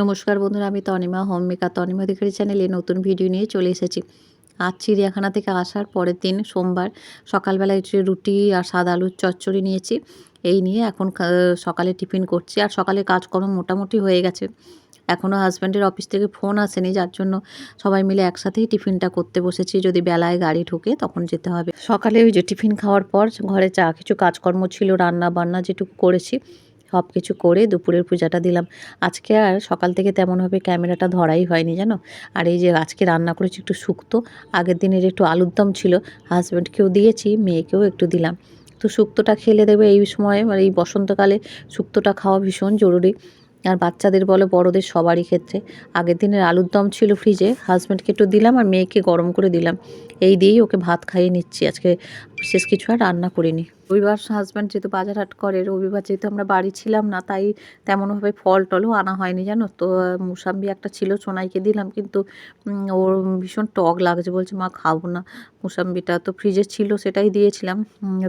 নমস্কার বন্ধুরা, আমি তনিমা হোম মেকার তনিমা অধিকারী চ্যানেলে নতুন ভিডিও নিয়ে চলে এসেছি। আজ চিড়িয়াখানা থেকে আসার পরের দিন সোমবার সকালবেলায় রুটি আর সাদা আলুর চচ্চড়ি নিয়েছি, এই নিয়ে এখন সকালে টিফিন করছি আর সকালে কাজকর্ম মোটামুটি হয়ে গেছে। এখনও হাজব্যান্ডের অফিস থেকে ফোন আসেনি, যার জন্য সবাই মিলে একসাথেই টিফিনটা করতে বসেছি। যদি বেলায় গাড়ি ঢোকে তখন যেতে হবে। সকালে ওই যে টিফিন খাওয়ার পর ঘরে চা কিছু কাজকর্ম ছিল রান্না বান্না যেটুকু করেছি সব কিছু করে দুপুরের পূজাটা দিলাম। আজকে আর সকাল থেকে তেমনভাবে ক্যামেরাটা ধরাই হয়নি, জানো? আর এই যে আজকে রান্না করেছি একটু শুক্তো, আগের দিনের একটু আলুর দম ছিল হাজব্যান্ডকেও দিয়েছি, মেয়েকেও একটু দিলাম। তো শুক্তোটা খেলে দেবে এই সময় মানে এই বসন্তকালে শুক্তোটা খাওয়া ভীষণ জরুরি। আর বাচ্চাদের বলো, বড়দের সবারই ক্ষেত্রে। আগের দিনের আলুর দম ছিল ফ্রিজে হাজব্যান্ডকে একটু দিলাম আর মেয়েকে গরম করে দিলাম। এই দিয়েই ওকে ভাত খাইয়ে নিচ্ছি। আজকে বিশেষ কিছু আর রান্না করিনি। রবিবার হাজব্যান্ড যেহেতু বাজার হাট করে, রবিবার যেহেতু আমরা বাড়ি ছিলাম না, তাই তেমনভাবে ফল টলও আনা হয়নি, জানো? তো, মুসাম্বি একটা ছিল, সোনাইকে দিলাম, কিন্তু ওর ভীষণ টক লাগছে। বলছে, মা খাব না। মুসাম্বিটা তো ফ্রিজে ছিল, সেটাই দিয়েছিলাম।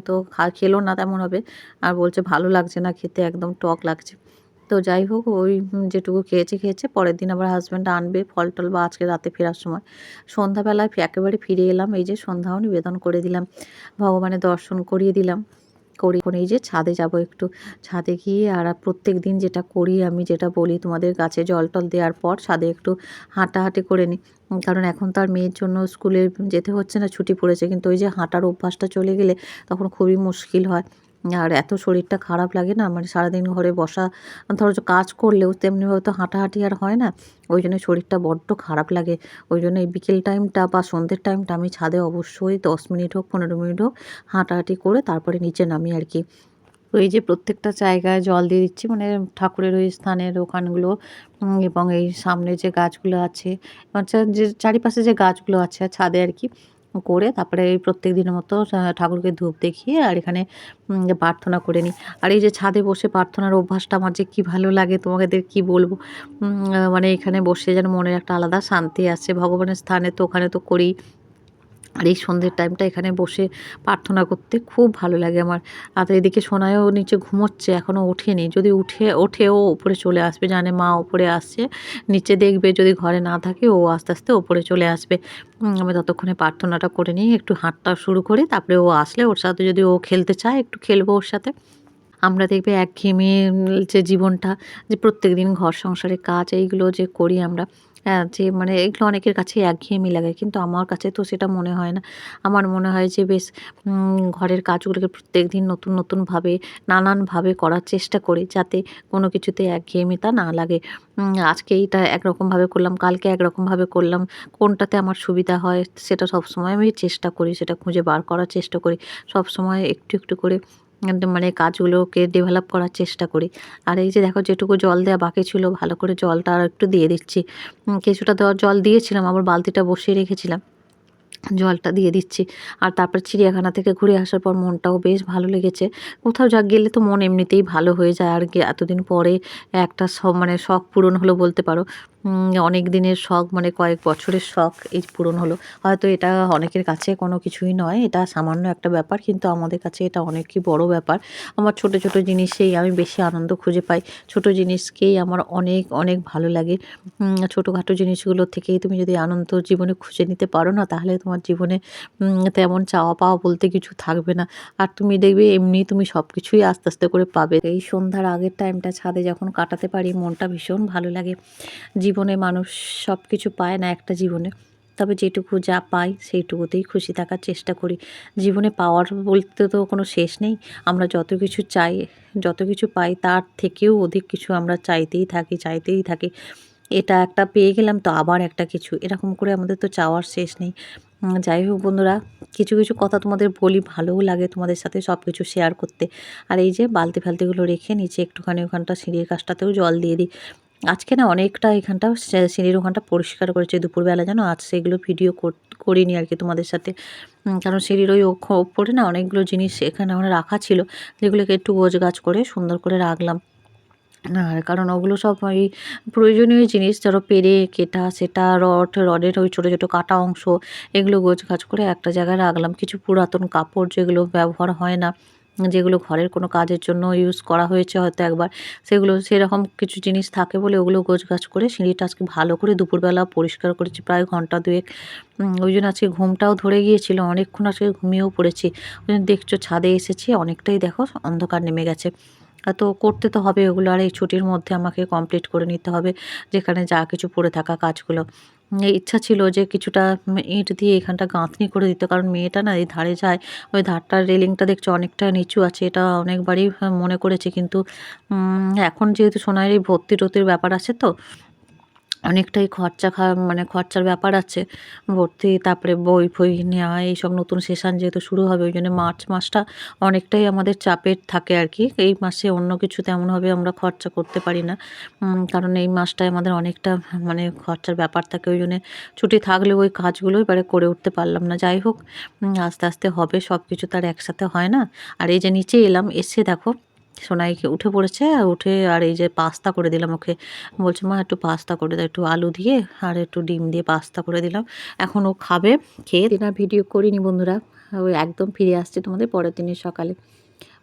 তো খা, খেলো না তেমন হবে আর বলছে, ভালো লাগছে না খেতে, একদম টক লাগছে। তো যাই হোক, ওই যেটুকু খেয়েছে খেয়েছে। পরের দিন আবার হাজব্যান্ড আনবে, ফল টল বা আজকে রাতে ফেরার সময়। সন্ধ্যাবেলায় একেবারে ফিরে এলাম, এই যে সন্ধ্যাও নিবেদন করে দিলাম, ভগবানের দর্শন করিয়ে দিলাম। করি এখন এই যে ছাদে যাব একটু। ছাদে গিয়ে আর প্রত্যেক দিন যেটা করি আমি, যেটা বলি তোমাদের গাছে জল টল দেওয়ার পর ছাদে একটু হাঁটাহাঁটি করে নিই। কারণ এখন তার মেয়ের জন্য স্কুলে যেতে হচ্ছে না, ছুটি পড়েছে। কিন্তু ওই যে হাঁটার অভ্যাসটা চলে গেলে তখন খুবই মুশকিল হয়। আর এত শরীরটা খারাপ লাগে না মানে সারাদিন ঘরে বসা, ধরো কাজ করলেও তেমনিভাবে তো হাঁটাহাঁটি আর হয় না, ওই জন্য শরীরটা বড্ড খারাপ লাগে। ওই জন্য এই বিকেল টাইমটা বা সন্ধ্যের টাইমটা আমি ছাদে অবশ্যই দশ মিনিট হোক, পনেরো মিনিট হোক হাঁটাহাঁটি করে তারপরে নিচে নামি আর কি। তো এই যে প্রত্যেকটা জায়গায় জল দিয়ে দিচ্ছি মানে ঠাকুরের ওই স্থানের ওখানগুলো এবং এই সামনে যে গাছগুলো আছে আচ্ছা যে চারিপাশে যে গাছগুলো আছে, ছাদে আর কি করে তারপরে এই প্রত্যেক দিনের মতো ঠাকুরকে ধূপ দেখিয়ে আর এখানে প্রার্থনা করে নিই। আর এই যে ছাদে বসে প্রার্থনার অভ্যাসটা আমার যে কী ভালো লাগে তোমাদের কি বলব? মানে এখানে বসে যেন মনের একটা আলাদা শান্তি আসে। ভগবানের স্থানে তো ওখানে তো করি। আর এই সন্ধ্যের টাইমটা এখানে বসে প্রার্থনা করতে খুব ভালো লাগে আমার। আর এদিকে সোনায়ও নিচে ঘুমোচ্ছে এখনও ওঠেনি যদি উঠে ওঠেও ওপরে চলে আসবে, জানে মা ওপরে আসছে। নিচে দেখবে যদি ঘরে না থাকে, ও আস্তে আস্তে ওপরে চলে আসবে। আমি ততক্ষণে প্রার্থনাটা করে নিই, একটু হাঁটটা শুরু করি, তারপরে ও আসলে ওর সাথে যদি ও খেলতে চায়, একটু খেলব ওর সাথে। আমরা দেখবে একঘেয়েমি যে জীবনটা, যে প্রত্যেক দিন ঘর সংসারে কাজ, এইগুলো যে করি আমরা। যে মানে এগুলো অনেকের কাছে একঘেয়েমি লাগে। কিন্তু আমার কাছে তো সেটা মনে হয় না। আমার মনে হয় যে বেশ ঘরের কাজগুলোকে প্রত্যেক দিন নতুন, নতুনভাবে, নানানভাবে করার চেষ্টা করি যাতে কোনো কিছুতে একঘেয়েমিতা না লাগে। আজকে এইটা একরকমভাবে করলাম, কালকে একরকমভাবে করলাম, কোনটাতে আমার সুবিধা হয় সেটা সবসময় আমি চেষ্টা করি, সেটা খুঁজে বার করার চেষ্টা করি। সবসময় একটু একটু করে মানে কাজগুলোকে ডেভেলপ করার চেষ্টা করি। আর এই যে দেখো যেটুকু জল দেওয়া বাকি ছিল, ভালো করে জলটা আর একটু দিয়ে দিচ্ছি। কিছুটা জল দিয়েছিলাম, আবার বালতিটা বসিয়ে রেখেছিলাম। জলটা দিয়ে দিচ্ছি। আর তারপর চিড়িয়াখানা থেকে ঘুরে আসার পর মনটাও বেশ ভালো লেগেছে। কোথাও যা গেলে তো মন এমনিতেই ভালো হয়ে যায়। আর কি এতদিন পরে একটা সব মানে শখ পূরণ হলো বলতে পারো। অনেক দিনের শখ মানে কয়েক বছরের শখ এই পূরণ হলো। হয়তো এটা অনেকের কাছে কোনো কিছুই নয়, এটা সামান্য একটা ব্যাপার, কিন্তু আমাদের কাছে এটা অনেকই বড় ব্যাপার। আমার ছোট ছোট জিনিসেই আমি বেশি আনন্দ খুঁজে পাই। ছোট জিনিসকেই আমার অনেক অনেক ভালো লাগে। ছোটোখাটো জিনিসগুলো থেকেই তুমি যদি আনন্দ জীবনে খুঁজে নিতে পারো না, তাহলে তোমার জীবনে তেমন চাওয়া পাওয়া বলতে কিছু থাকবে না। আর তুমি দেখবে এমনি তুমি সব কিছুই আস্তে আস্তে করে পাবে। এই সন্ধ্যার আগের টাইমটা ছাদে যখন কাটাতে পারি, মনটা ভীষণ ভালো লাগে। জীবনে মানুষ সব কিছু পায় না একটা জীবনে। তবে যেটুকু যা পাই সেইটুকুতেই খুশি থাকার চেষ্টা করি। জীবনে পাওয়ার বলতে তো কোনো শেষ নেই। আমরা যত কিছু চাই, যত কিছু পাই, তার থেকেও অধিক কিছু আমরা চাইতেই থাকি চাইতেই থাকি। এটা একটা পেয়ে গেলাম তো আবার একটা কিছু। এরকম করে আমাদের তো চাওয়ার শেষ নেই। যাই হোক বন্ধুরা, কিছু কিছু কথা তোমাদের বলি, ভালোও লাগে তোমাদের সাথে সব কিছু শেয়ার করতে। আর এই যে বালতি ফালতিগুলো রেখে নিচে একটুখানি ওখানটা সিঁড়ির কাছটাতেও জল দিয়ে দিই। আজকে না অনেকটা এখানটা সিঁড়ির ওখানটা পরিষ্কার করেছে দুপুরবেলা যেন আজ সেগুলো ভিডিও করিনি আর কি তোমাদের সাথে। কারণ সিঁড়ির ওই ওপরে না অনেকগুলো জিনিস এখানে আমার রাখা ছিল, যেগুলোকে একটু গোছ গাছ করে সুন্দর করে রাখলাম। আর কারণ ওগুলো সব ওই প্রয়োজনীয় জিনিস, ধরো পেরে, কেটা, সেটা, রড, রডের ওই ছোটো ছোটো কাটা অংশ, এগুলো গোছ গাছ করে একটা জায়গায় রাখলাম। কিছু পুরাতন কাপড় যেগুলো ব্যবহার হয় না, যেগুলো ঘরের কোনো কাজের জন্য ইউজ করা হয়েছে হয়তো একবার, সেগুলো সেরকম কিছু জিনিস থাকে বলে ওগুলো গোছ গাছ করে সিঁড়িটা আজকে ভালো করে দুপুরবেলা পরিষ্কার করেছি প্রায় ঘণ্টা দুয়েক। ওই জন্য আজকে ঘুমটাও ধরে গিয়েছিল, অনেকক্ষণ আজকে ঘুমিয়েও পড়েছি। ওই জন্য দেখছ ছাদে এসেছি, অনেকটাই দেখো অন্ধকার নেমে গেছে। তো করতে তো হবে ওগুলো, আর এই ছুটির মধ্যে আমাকে কমপ্লিট করে নিতে হবে, যেখানে যা কিছু পড়ে থাকা কাজগুলো। ইচ্ছা ছিল যে কিছুটা ইট দিয়ে এখানটা গাঁথনি করে দিতে, কারণ মেয়েটা না এই ধারে যায়, ওই ধারটার রেলিংটা দেখছে অনেকটা নিচু আছে, এটা অনেকবারই মনে করেছে, কিন্তু এখন যেহেতু সোনার ভর্তি টতির ব্যাপার আছে তো অনেকটাই খরচা খা মানে খরচার ব্যাপার আছে। ভর্তি, তারপরে বই ফই নেওয়া, এইসব নতুন সেশন যেহেতু শুরু হবে, ওই জন্য মার্চ মাসটা অনেকটাই আমাদের চাপের থাকে আর কি। এই মাসে অন্য কিছু তেমনভাবে আমরা খরচা করতে পারি না। কারণ এই মাসটায় আমাদের অনেকটা মানে খরচার ব্যাপার থাকে, ওই জন্য ছুটি থাকলেও ওই কাজগুলো এবারে করে উঠতে পারলাম না। যাই হোক আস্তে আস্তে হবে সব কিছু তার একসাথে হয় না। আর এই যে নিচে এলাম, এসে দেখো সোনাইকে উঠে পড়েছে উঠে আর এই যে পাস্তা করে দিলাম ওকে। বলছে, মা, একটু পাস্তা করে দাও একটু আলু দিয়ে আর একটু ডিম দিয়ে পাস্তা করে দিলাম। এখন ও খাবে, খেয়ে দিন। আর ভিডিও করিনি বন্ধুরা, ওই একদম ফিরে আসছে তোমাদের পরের দিনের সকালে।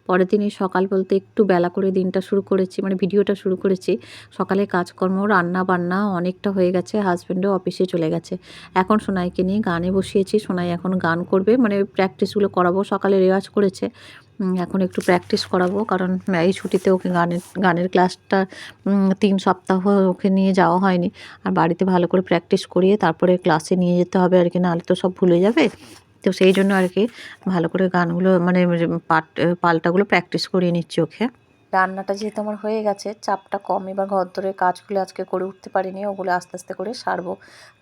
পরের দিনের সকাল বলতে একটু বেলা করে দিনটা শুরু করেছি মানে ভিডিওটা শুরু করেছি। সকালে কাজকর্ম রান্না বান্না অনেকটা হয়ে গেছে হাজব্যান্ডও অফিসে চলে গেছে। এখন সোনাইকে নিয়ে গানে বসিয়েছি, সোনাই এখন গান করবে মানে প্র্যাকটিসগুলো করাবো, সকালে রেওয়াজ করেছে। এখন একটু প্র্যাকটিস করাবো, কারণ এই ছুটিতে ওকে গানের গানের ক্লাসটা তিন সপ্তাহ ওকে নিয়ে যাওয়া হয়নি। আর বাড়িতে ভালো করে প্র্যাকটিস করিয়ে তারপরে ক্লাসে নিয়ে যেতে হবে আর কি, নাহলে তো সব ভুলে যাবে। তো সেই জন্য আর কি ভালো করে গানগুলো মানে পাট পাল্টাগুলো প্র্যাকটিস করিয়ে নিচ্ছি ওকে। রান্নাটা যেহেতু আমার হয়ে গেছে, চাপটা কম, এবার ঘর ধরে কাজগুলো আজকে করে উঠতে পারিনি, ওগুলো আস্তে আস্তে করে সারবো।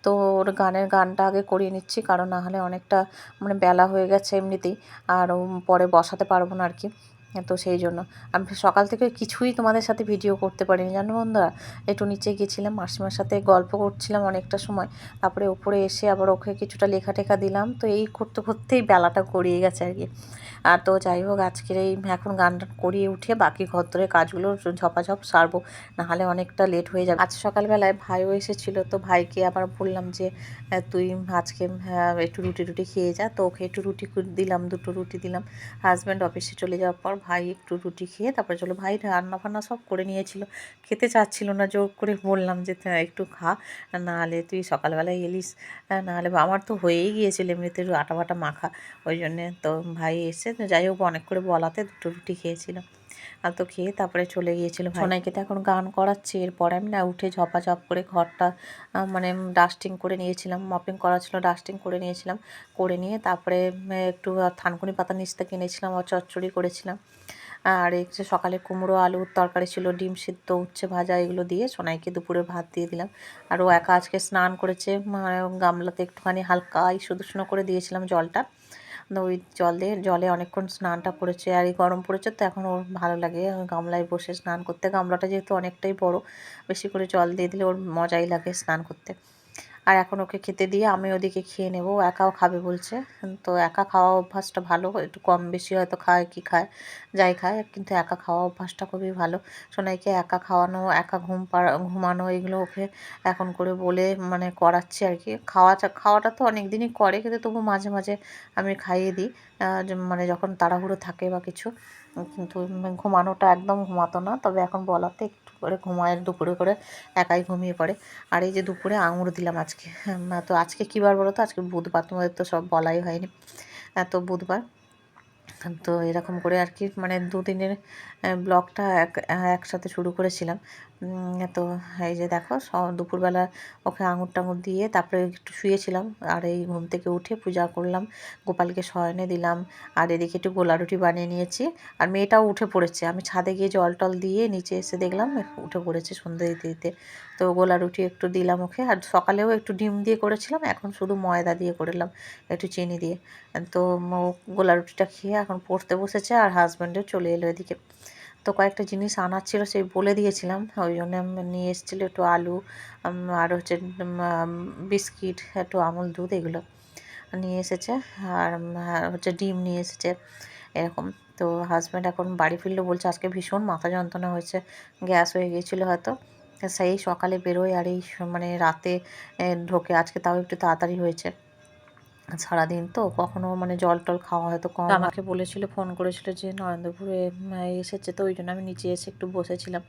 তো ওর গানের গানটা আগে করিয়ে নিচ্ছি, কারণ না হলে অনেকটা মানে বেলা হয়ে গেছে এমনিতেই, আর পরে বসাতে পারব না আর কি। তো সেই জন্য। আমি সকাল থেকে কিছুই তোমাদের সাথে ভিডিও করতে পারিনি, জানো বন্ধুরা? একটু নিচে গিয়েছিলাম, মাসিমার সাথে গল্প করছিলাম অনেকটা সময়। তারপরে ওপরে এসে আবার ওকে কিছুটা লেখা টেখা দিলাম। তো এই করতে করতেই বেলাটা গড়িয়ে গেছে আর কি। তো যাই হোক, আজকের এই এখন গান করিয়ে উঠে বাকি ঘর ধরে কাজগুলো ঝপাঝপ সারবো, নাহলে অনেকটা লেট হয়ে যাবে। আজ সকালবেলায় ভাইও এসেছিল, তো ভাইকে আবার বললাম যে তুই আজকে একটু রুটি রুটি খেয়ে যা। তো ওকে একটু রুটি দিলাম, দুটো রুটি দিলাম। হাজব্যান্ড অফিসে চলে যাওয়ার পর ভাই একটু রুটি খেয়ে তারপরে চলো, ভাই রান্না ফান্না সব করে নিয়েছিল। খেতে চাচ্ছিল না, জোর করে বললাম যে একটু খা, নাহলে তুই সকালবেলায় এলিস নাহলে আমার তো হয়েই গিয়েছিল, এমনিতে আটা বাটা মাখা, ওই জন্যে তো ভাই এসে তো যাই হোক, অনেক করে বলাতে দুটো রুটি খেয়েছিলাম। আর তো খেয়ে তারপরে চলে গিয়েছিল সোনাইকে তো এখন গান করাচ্ছি, এরপরে আমি না উঠে ঝপাঝপ করে ঘরটা মানে ডাস্টিং করে নিয়েছিলাম মপিং করা ছিল, ডাস্টিং করে নিয়েছিলাম, করে নিয়ে তারপরে একটু থানকুনি পাতা নিচতে কিনেছিলাম, আর চচ্চড়ি করেছিলাম। আর যে সকালে কুমড়ো আলুর তরকারি ছিল, ডিম সিদ্ধ, উচ্ছে ভাজা, এগুলো দিয়ে সোনাইকে দুপুরে ভাত দিয়ে দিলাম। আর ও একা আজকে স্নান করেছে মানে গামলাতে একটুখানি হালকা শুধু করে দিয়েছিলাম জলটা। ওই জলে জলে অনেকক্ষণ স্নানটা করেছে আর এই গরম পড়েছে তো এখন ওর ভালো লাগে। গামলায় বসে স্নান করতে। গামলাটা যেহেতু অনেকটাই বড়, বেশি করে জল দিয়ে দিলে ওর মজাই লাগে স্নান করতে। আর এখন ওকে খেতে দিয়ে আমি ওদিকে খেয়ে নেব একাও খাবে বলছে। তো একা খাওয়া অভ্যাসটা ভালো, একটু কম বেশি হয়তো খায় কি খায়, যাই খায়, কিন্তু একা খাওয়া অভ্যাসটা খুবই ভালো। সোনাইকে একা খাওয়ানো, একা ঘুম পাড়া, ঘুমানো, এগুলো ওকে এখন করে বলে মানে করাচ্ছি আর কি। খাওয়াটা খাওয়াটা তো অনেক দিনই করে, কিন্তু তবু মাঝে মাঝে আমি খাইয়ে দিই। মানে যখন তাড়াহুড়ো থাকে বা কিছু কিন্তু ঘুমানোটা একদম ঘুমাতো না, তবে এখন বলাতে একটু করে ঘুমায়, দুপুরে করে একাই ঘুমিয়ে পড়ে। আর এই যে দুপুরে আঙুর দিলাম আজকে তো আজকে কী বার বলো তো আজকে বুধবার, তোমাদের তো সব বলাই হয়নি। এত বুধবার, তো এরকম করে আর কি মানে দুদিনের ব্লগটা এক, একসাথে শুরু করেছিলাম। তো এই যে দেখো দুপুরবেলা ওকে আঙুর টাঙুর দিয়ে তারপরে একটু শুয়েছিলাম, আর এই ঘুম থেকে উঠে পূজা করলাম, গোপালকে শয়নে দিলাম, আর এদিকে একটু গোলা রুটি বানিয়ে নিয়েছি, আর মেয়েটাও উঠে পড়েছে। আমি ছাদে গিয়ে জল টল দিয়ে নিচে এসে দেখলাম, উঠে পড়েছে সন্ধ্যে দিতে দিতে। তো গোলা রুটি একটু দিলাম ওকে, আর সকালেও একটু ডিম দিয়ে করেছিলাম, এখন শুধু ময়দা দিয়ে করলাম, একটু চিনি দিয়ে। তো গোলা রুটিটা খেয়ে এখন পড়তে বসেছে, আর হাজব্যান্ডও চলে এলো এদিকে। তো কয়েকটা জিনিস আনার ছিল, সেই বলে দিয়েছিলাম। ওই জন্য নিয়ে এসেছিল একটু আলু আর হচ্ছে বিস্কিট, একটু আমুল দুধ, এগুলো নিয়ে এসেছে। আর হচ্ছে ডিম নিয়ে এসেছে এরকম। তো হাজব্যান্ড এখন বাড়ি ফিরলো বলছে, আজকে ভীষণ মাথা যন্ত্রণা হয়েছে, গ্যাস হয়ে গিয়েছিল হয়তো। সেই সকালে বেরোয় আর এই মানে রাতে ঢোকে। আজকে তাও একটু তাড়াতাড়ি হয়েছে। সারাদিন তো কখনো মানে জল টল খাওয়া হয়তো কম আমাকে বলেছিল ফোন করেছিল যে নরেন্দ্রপুরে এসেছে তো ওই জন্য আমি নিচে এসে একটু বসেছিলাম।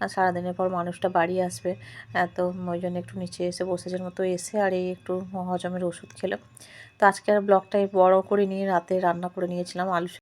আর সারাদিনের পর মানুষটা বাড়ি আসবে। তো ওই জন্য একটু নিচে এসে বসেছেন মতো এসে আর এই একটু হজমের ওষুধ খেলাম তো আজকে আর ব্লগটা বড় করে নিয়ে রাতে রান্না করে নিয়েছিলাম আলু